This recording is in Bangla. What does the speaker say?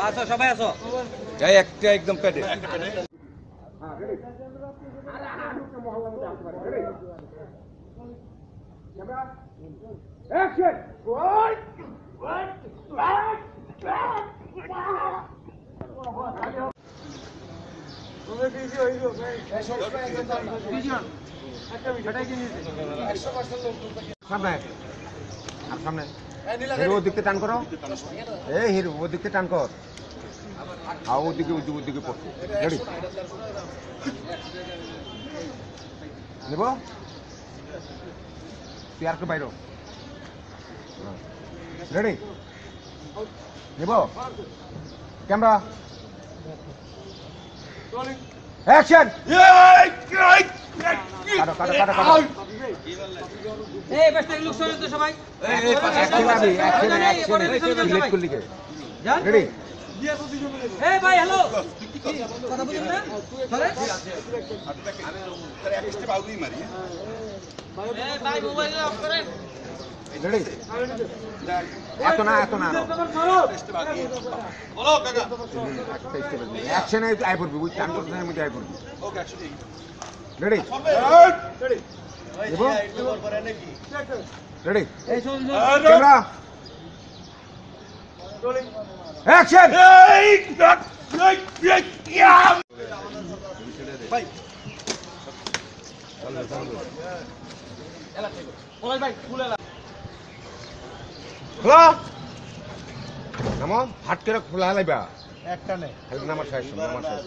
আছো। সবাই আছো এই একটা একদম পেটে সামনে। সামনে। হিরো ওদিকে টান করো। এই হিরো ওদিকে টান কর। আর ওদিকে ওদিকে ওদিকে পড়ছে। রেডি? নেব? তুই আর বাইর। রেডি? নেব? ক্যামেরা। অ্যাকশন! কাটো কাটো কাটো কাটো। এই বেস্ট লোক সরে তো সবাই। অ্যাকশন আবি অ্যাকশন অ্যাকশন সিলেক্ট করলি কে? যান রেডি এই ভাই হ্যালো। কথা বুঝুন না? সরে এই ভাই মোবাইল অফ করেন। রেডি এত না এত না অ্যাকশনে আই ওই টান করতে মধ্যে আই পড়বি রেডি দেবো রেডি ক্যামেরা অ্যাকশন খোলা নামো হাট করে খোলা একটা নেই। নামার শেষ নামার শেষ।